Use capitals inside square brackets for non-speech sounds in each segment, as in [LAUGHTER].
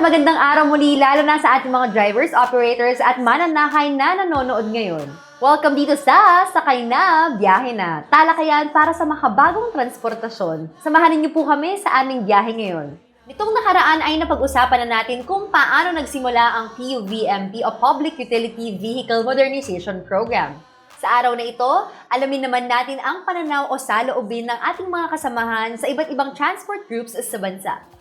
Magandang araw muli lalo na sa ating mga drivers, operators at mananakay na nanonood ngayon. Welcome dito sa Sakay na, Biyahe na. Talakayan para sa makabagong transportasyon. Samahan niyo po kami sa aming biyahe ngayon. Nitong nakaraan ay napag-usapan na natin kung paano nagsimula ang PUVMP o Public Utility Vehicle Modernization Program. Sa araw na ito, alamin naman natin ang pananaw o saloobin ng ating mga kasamahan sa iba't ibang transport groups sa bansa.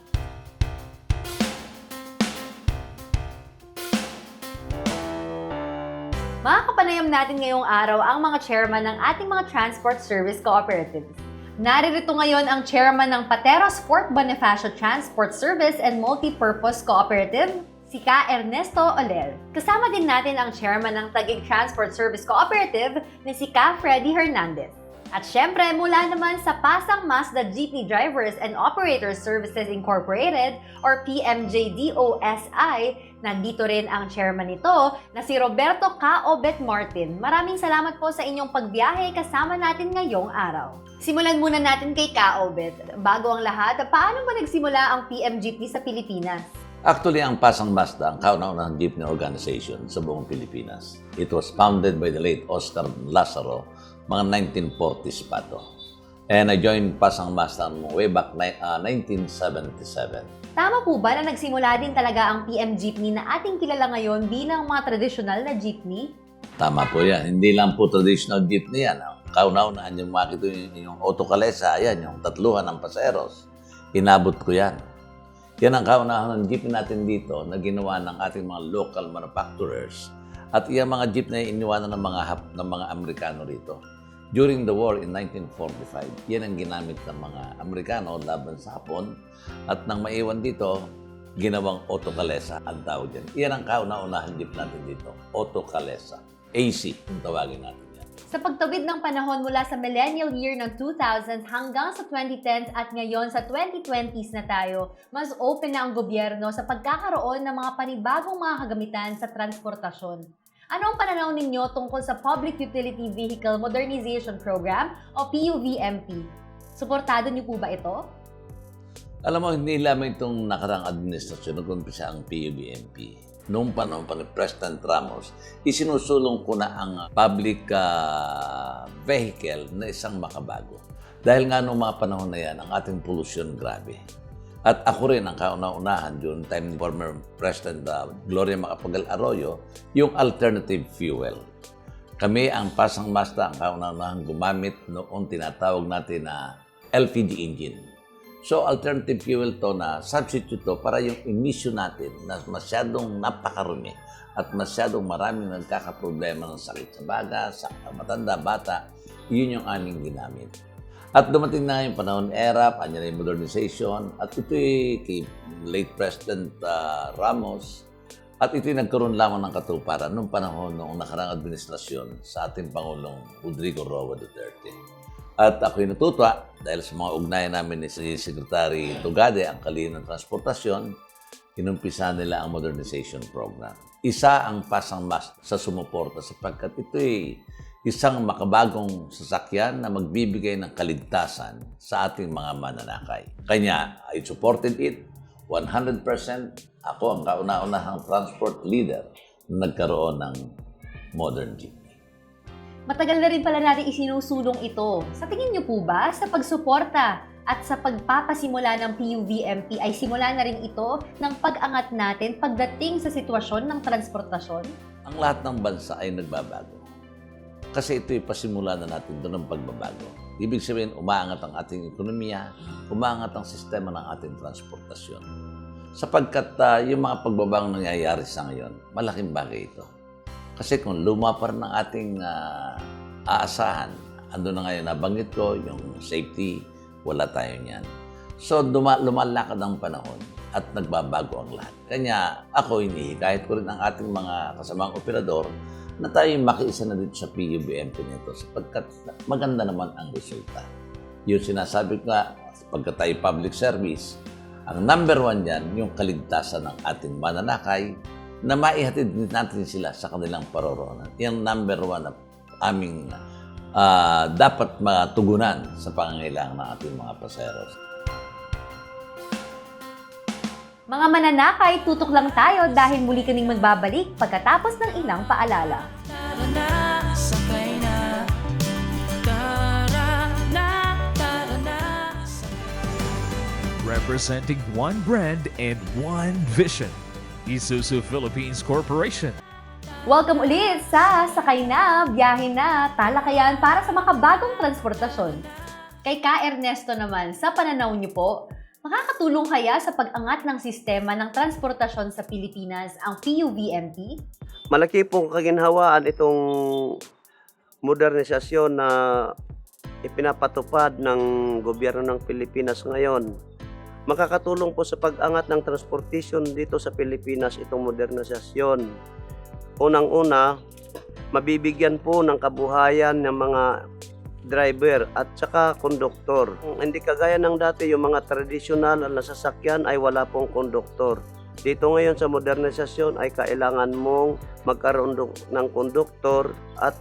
Makakapanayam natin ngayong araw ang mga chairman ng ating mga transport service cooperatives. Naririto ngayon ang chairman ng Pateros Fort Bonifacio Transport Service and Multipurpose Cooperative, si Ka Ernesto Oler. Kasama din natin ang chairman ng Taguig Transport Service Cooperative na si Ka Freddy Hernandez. At syempre, mula naman sa Pasang Mazda Jeepney Drivers and Operators Services Incorporated or PMJDOSI, nandito rin ang chairman nito na si Roberto K. Obet Martin. Maraming salamat po sa inyong pagbiyahe kasama natin ngayong araw. Simulan muna natin kay Ka Obet. Bago ang lahat, paano ba nagsimula ang PMGP sa Pilipinas? Actually, ang Pasang Mazda, ang kauna-unahang jeepney organization sa buong Pilipinas. It was founded by the late Oscar Lazaro, mga 1940s pa to. And I joined Pasang Mazda way back ni- ah, 1977. Tama po ba na nagsimula din talaga ang PM Jeepney na ating kilala ngayon bilang mga tradisyonal na jeepney? Tama po yan. Hindi lang po traditional jeepney yan. Ang kauna-unahan yung makita yung, yung autokalesa, yan, yung tatluhan ng paseros. Inabot ko yan. Yan ang kauna-unahang jeepney natin dito na ginawa ng ating mga local manufacturers. At yung mga jeep na iniwanan ng mga, hap, ng mga Amerikano rito. During the war in 1945, yan ang ginamit ng mga Amerikano laban sa Hapon. At nang maiwan dito, ginawang autokalesa ang tawag dyan. Yan ang kauna-unahang jeep natin dito, autokalesa. AC, kung tawagin natin. Sa pagtawid ng panahon mula sa millennial year ng 2000s hanggang sa 2010s at ngayon sa 2020s na tayo, mas open na ang gobyerno sa pagkakaroon ng mga panibagong mga kagamitan sa transportasyon. Ano ang pananaw ninyo tungkol sa Public Utility Vehicle Modernization Program o PUVMP? Suportado niyo po ba ito? Alam mo, hindi lamang itong nakarang administrasyon nag-umpisa ang PUBMP. Noong panahon pa ni President Ramos, isinusulong ko na ang public ah, vehicle na isang makabago. Dahil nga noong mga panahon na yan, ang ating pollution grabe. At ako rin ang kauna-unahan during time ni former President ah, Gloria Macapagal Arroyo, yung alternative fuel. Kami ang Pasang Mazda ang kauna-unahang gumamit noong tinatawag natin na LPG engine. So, alternative fuel to na substitute to para yung emission natin na masyadong napakarumi at masyadong maraming nagkakaproblema ng sakit sa baga, sa matanda, bata, yun yung aming ginamit. At dumating na yung panahon ERAP, anya na yung modernization, at ito'y kay late President ah, Ramos, at ito'y nagkaroon lamang ng katuparan noong panahon noong nakarang administrasyon sa ating Pangulong Rodrigo Roa Duterte. At ako'y natutuwa dahil sa mga ugnayan namin ni Secretary Tugade, ang kalino ng transportasyon, inumpisa nila ang modernization program. Isa ang pasang mas sa sumuporta sapagkat ito'y isang makabagong sasakyan na magbibigay ng kaligtasan sa ating mga mananakay. Kanya, I supported it 100%. Ako ang kauna-unahang transport leader na nagkaroon ng modern jeep. Matagal na rin pala natin isinusulong ito. Sa tingin niyo po ba sa pagsuporta at sa pagpapasimula ng PUVMP ay simula na rin ito ng pag-angat natin pagdating sa sitwasyon ng transportasyon? Ang lahat ng bansa ay nagbabago. Kasi ito'y pasimula na natin doon ng pagbabago. Ibig sabihin, umaangat ang ating ekonomiya, umaangat ang sistema ng ating transportasyon. Sapagkat ah, yung mga pagbabagong nangyayari sa ngayon, malaking bagay ito. Kasi kung luma pa rin ating ah, aasahan, ando na ngayon nabanggit ko, yung safety, wala tayo niyan. So, duma- lumalakad ang panahon at nagbabago ang lahat. Kanya ako hinihikayat ko rin ang ating mga kasamang operador na tayo makiisa na dito sa PUBMP nito sapagkat maganda naman ang resulta. Yung sinasabi ko nga, pagka tayo public service, ang number one yan, yung kaligtasan ng ating mananakay na maihatid natin sila sa kanilang paroroonan. Yan number one na aming ah, dapat matugunan sa pangangailangan ng ating mga paseros. Mga mananakay, tutok lang tayo dahil muli kaming magbabalik pagkatapos ng ilang paalala. Tara na, sakay na. Tara na, tara na. representing one brand and one vision. Isuzu Philippines Corporation. Welcome ulit sa Sakay na, Biyahe na, Talakayan para sa makabagong transportasyon. Kay Ka Ernesto naman, sa pananaw niyo po, makakatulong kaya sa pag-angat ng sistema ng transportasyon sa Pilipinas ang PUVMP? malaki pong kaginhawaan itong modernisasyon na ipinapatupad ng gobyerno ng Pilipinas ngayon. Makakatulong po sa pag-angat ng transportation dito sa Pilipinas itong modernisasyon. Unang-una, mabibigyan po ng kabuhayan ng mga driver at saka konduktor. Hindi kagaya ng dati yung mga tradisyonal na sasakyan ay wala pong konduktor. Dito ngayon sa modernisasyon ay kailangan mong magkaroon ng konduktor at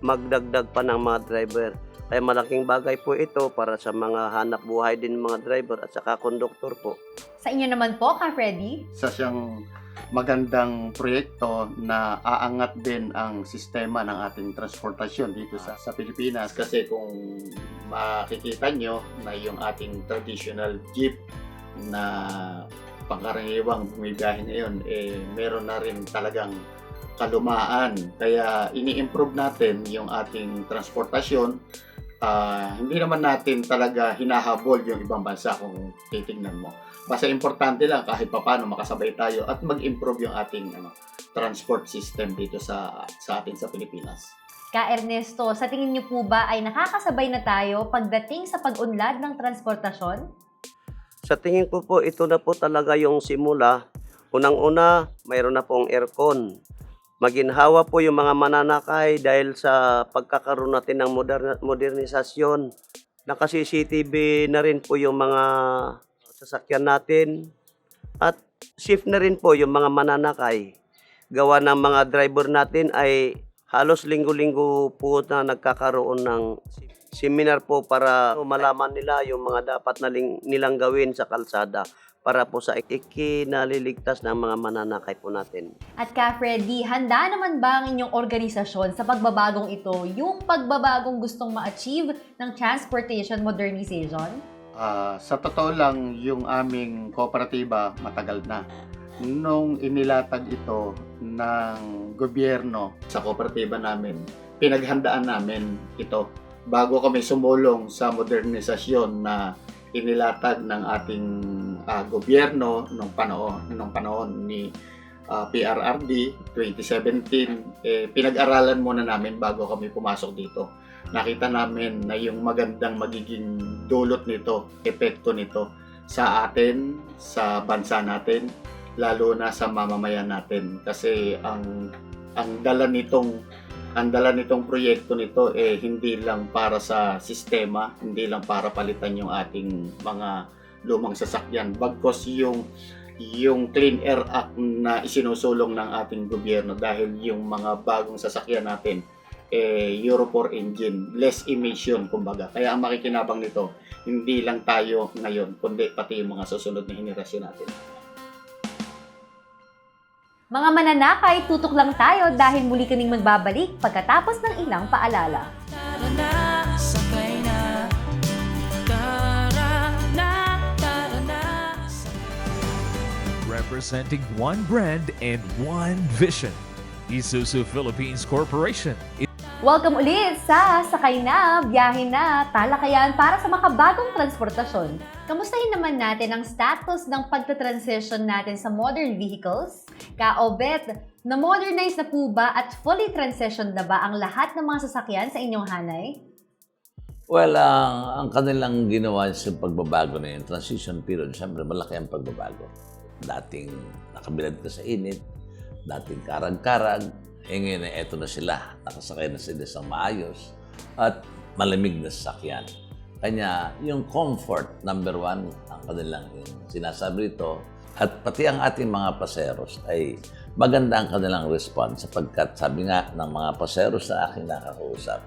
magdagdag pa ng mga driver. Kaya malaking bagay po ito para sa mga hanap buhay din ng mga driver at saka konduktor po. Sa inyo naman po, Ka Freddy? isa siyang magandang proyekto na aangat din ang sistema ng ating transportasyon dito sa, sa Pilipinas. Kasi kung makikita nyo na yung ating traditional jeep na pangkaraniwang bumibiyahe ngayon, eh, meron na rin talagang kalumaan. Kaya ini-improve natin yung ating transportasyon. Ah, hindi naman natin talaga hinahabol yung ibang bansa kung titignan mo. Basta importante lang kahit papaano makasabay tayo at mag-improve yung ating ano, transport system dito sa sa atin sa Pilipinas. Ka Ernesto, sa tingin niyo po ba ay nakakasabay na tayo pagdating sa pag-unlad ng transportasyon? Sa tingin ko po, ito na po talaga yung simula. Unang-una, mayroon na pong aircon. Maginhawa po yung mga mananakay dahil sa pagkakaroon natin ng modern- modernisasyon. Naka-CCTV na rin po yung mga sasakyan natin. At safe na rin po yung mga mananakay. Gawa ng mga driver natin ay halos linggo-linggo po na nagkakaroon ng seminar po para malaman nila yung mga dapat na ling- nilang gawin sa kalsada para po sa ikinaliligtas ng mga mananakay po natin. At Ka Freddy, handa naman ba ang inyong organisasyon sa pagbabagong ito, yung pagbabagong gustong ma-achieve ng transportation modernization? Ah, sa totoo lang, yung aming kooperatiba matagal na. Nung inilatag ito ng gobyerno sa kooperatiba namin, pinaghandaan namin ito bago kami sumulong sa modernisasyon na inilatag ng ating ah, gobyerno nung panahon nung panahon ni ah, PRRD 2017 eh, pinag-aralan muna namin bago kami pumasok dito nakita namin na yung magandang magiging dulot nito, epekto nito sa atin, sa bansa natin, lalo na sa mamamayan natin. Kasi ang ang dala nitong ang dala nitong proyekto nito eh hindi lang para sa sistema, hindi lang para palitan yung ating mga lumang sasakyan, bagkos yung yung Clean Air Act na isinusulong ng ating gobyerno dahil yung mga bagong sasakyan natin eh, Euro 4 engine, less emission kumbaga. Kaya ang makikinabang nito, hindi lang tayo ngayon, kundi pati yung mga susunod na henerasyon natin. Mga mananakay, tutok lang tayo dahil muli kaming magbabalik pagkatapos ng ilang paalala. Tara na, sakay na. Tara na, tara na. Representing one brand and one vision. Isuzu Philippines Corporation. Welcome ulit sa Sakay na, Biyahe na, Talakayan para sa makabagong transportasyon. Kamustahin naman natin ang status ng pagta-transition natin sa modern vehicles? Ka-Obet, na-modernize na po ba at fully transition na ba ang lahat ng mga sasakyan sa inyong hanay? Well, ang ang kanilang ginawa sa pagbabago na yun, transition period, siyempre malaki ang pagbabago. Dating nakabilad ka sa init, dating karag-karag, eh ngayon eh, eto na sila, nakasakay na sila sa maayos at malamig na sasakyan. Kanya, yung comfort, number one, ang kanilang yung sinasabi rito, at pati ang ating mga paseros ay maganda ang kanilang response sapagkat sabi nga ng mga paseros na aking nakakausap,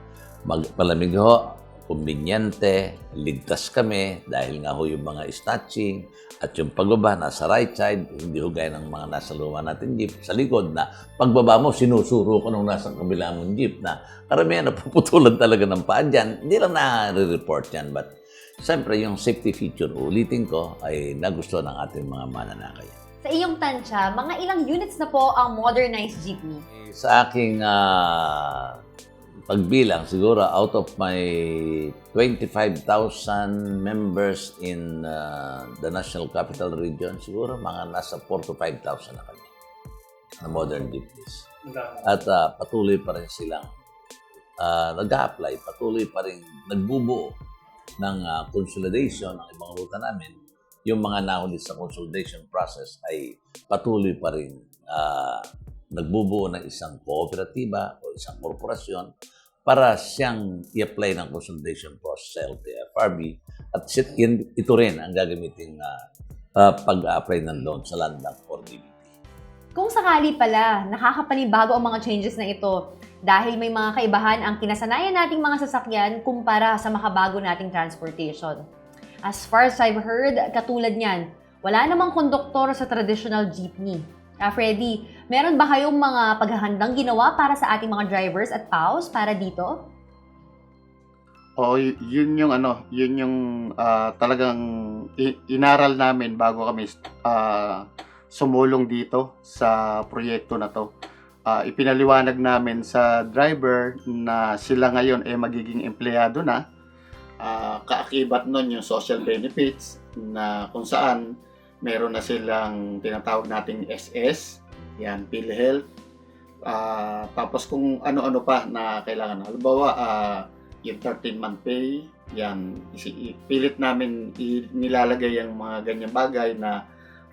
magpalamig ho, kumbinyente, ligtas kami dahil nga ho yung mga snatching at yung pagbaba nasa right side, hindi ho gaya ng mga nasa luma natin jeep sa likod na pagbaba mo, sinusuro ko nung nasa kabila mong jeep na karamihan napuputulan [LAUGHS] talaga ng paa dyan. Hindi lang na-report yan but siyempre yung safety feature, ulitin ko, ay nagustuhan ng ating mga mananakay. Sa iyong tansya, mga ilang units na po ang modernized jeepney? Sa aking ah, pagbilang, siguro out of my 25,000 members in ah, the National Capital Region, siguro mga nasa 4 to 5,000 na kami na modern jeepneys. At ah, patuloy pa rin silang ah, nag-a-apply, patuloy pa rin nagbubuo ng ah, consolidation ng ibang ruta namin. Yung mga nahuli sa consolidation process ay patuloy pa rin ah, nagbubuo ng isang kooperatiba o isang korporasyon para siyang i-apply ng consolidation process sa LTFRB at ito rin ang gagamitin na ah, pag-apply ng loan sa Land Bank or DBT. Kung sakali pala, nakakapanibago ang mga changes na ito dahil may mga kaibahan ang kinasanayan nating mga sasakyan kumpara sa makabago nating transportation. As far as I've heard, katulad niyan, wala namang konduktor sa traditional jeepney. Ah, Freddy, meron ba kayong mga paghahandang ginawa para sa ating mga drivers at PAWs para dito? O y- yun yung ano, yun yung ah, talagang inaral namin bago kami ah, sumulong dito sa proyekto na to. Ah, ipinaliwanag namin sa driver na sila ngayon ay magiging empleyado na. Ah, kaakibat nun yung social benefits na kung saan meron na silang tinatawag nating SS, yan, PhilHealth. Ah, tapos kung ano-ano pa na kailangan. Halimbawa, ah, yung 13-month pay, yan, isi- pilit namin nilalagay yung mga ganyang bagay na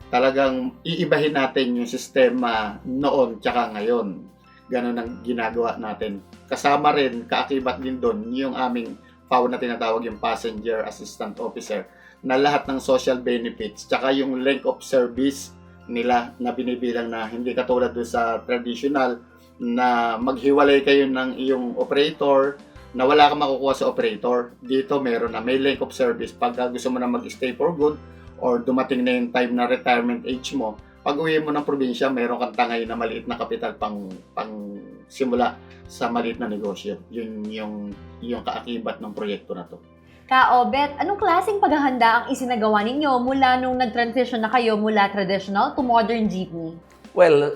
talagang iibahin natin yung sistema noon tsaka ngayon. Ganun ang ginagawa natin. Kasama rin, kaakibat din doon, yung aming PAW na tinatawag yung Passenger Assistant Officer na lahat ng social benefits tsaka yung length of service nila na binibilang na hindi katulad doon sa traditional na maghiwalay kayo ng iyong operator na wala kang makukuha sa operator. Dito meron na may length of service pag gusto mo na mag-stay for good or dumating na yung time na retirement age mo, pag uwi mo ng probinsya, meron kang tangay na maliit na kapital pang pang simula sa maliit na negosyo. Yun yung yung kaakibat ng proyekto na to. Ka-Obet, anong klaseng paghahanda ang isinagawa ninyo mula nung nag-transition na kayo mula traditional to modern jeepney? Well,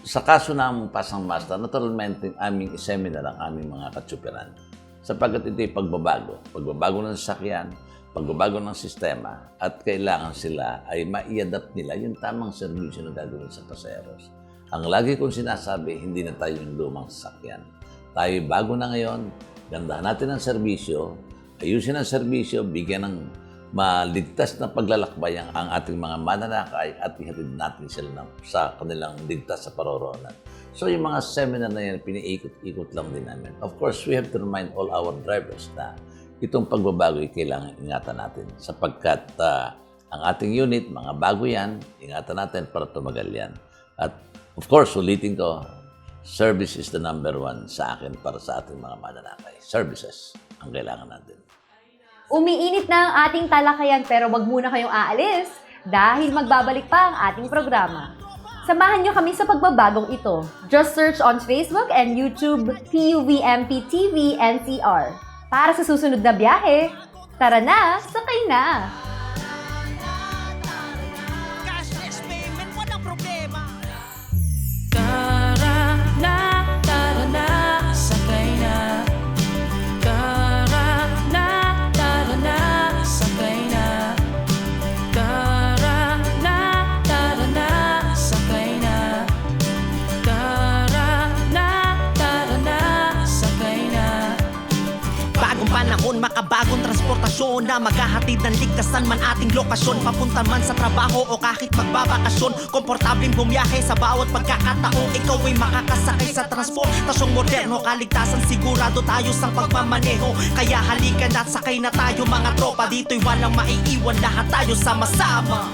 sa kaso ng Pasang Master, naturalmente aming iseminar ang aming mga katsuperan. Sapagkat ito ay pagbabago. Pagbabago ng sasakyan, pagbabago ng sistema, at kailangan sila ay ma-adapt nila yung tamang serbisyo na gagawin sa paseros. Ang lagi kong sinasabi, hindi na tayo yung lumang sasakyan. Tayo bago na ngayon, gandahan natin ang serbisyo, ayusin ang serbisyo, bigyan ng maligtas na paglalakbay ang, ating mga mananakay at ihatid natin sila ng, sa kanilang ligtas sa paroroonan. So yung mga seminar na yan, piniikot-ikot lang din namin. Of course, we have to remind all our drivers na itong pagbabago ay kailangan ingatan natin sapagkat ah, ang ating unit, mga bago yan, ingatan natin para tumagal yan. At of course, ulitin ko, service is the number one sa akin para sa ating mga mananakay. Services ang kailangan natin. Umiinit na ang ating talakayan pero wag muna kayong aalis dahil magbabalik pa ang ating programa. Samahan nyo kami sa pagbabagong ito. Just search on Facebook and YouTube PUVMP TV NCR. Para sa susunod na biyahe, tara na, sakay na! Makabagong transportasyon Na maghahatid ng ligtasan man ating lokasyon. Papunta man sa trabaho o kahit magbabakasyon Komportableng bumiyahe sa bawat pagkakataon Ikaw ay makakasakay sa transportasyong moderno. Kaligtasan sigurado tayo sa pagmamaneho. Kaya halika na sakay na tayo mga tropa. Dito'y walang maiiwan. Lahat tayo sama-sama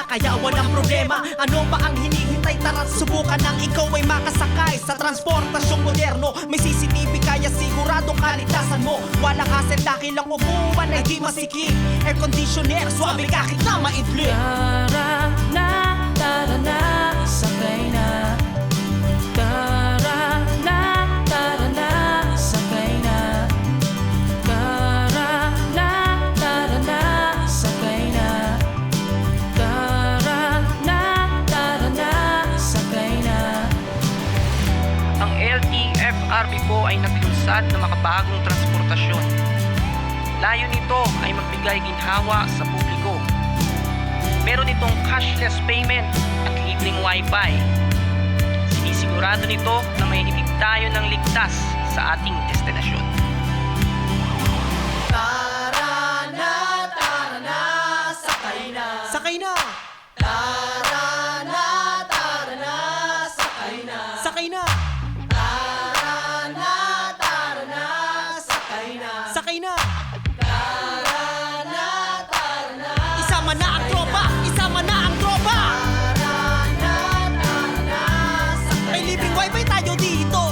na kaya walang problema. Ano pa ang hinihintay? Tara't subukan Nang ikaw ay makasakay sa transportasyong moderno. May CCTV kaya sigurado kaligtasan mo. Walang hassle dahil lang upuan ay di masikip Air conditioner, swabe kahit na maidlip Tara na, tara na, naglunsad ng makabagong transportasyon. Layo nito ay magbigay ginhawa sa publiko. Meron itong cashless payment at libreng wifi. Sinisigurado nito na may hitid tayo ng ligtas sa ating destinasyon. Sakay na! Tara Silipin wifi tayo dito?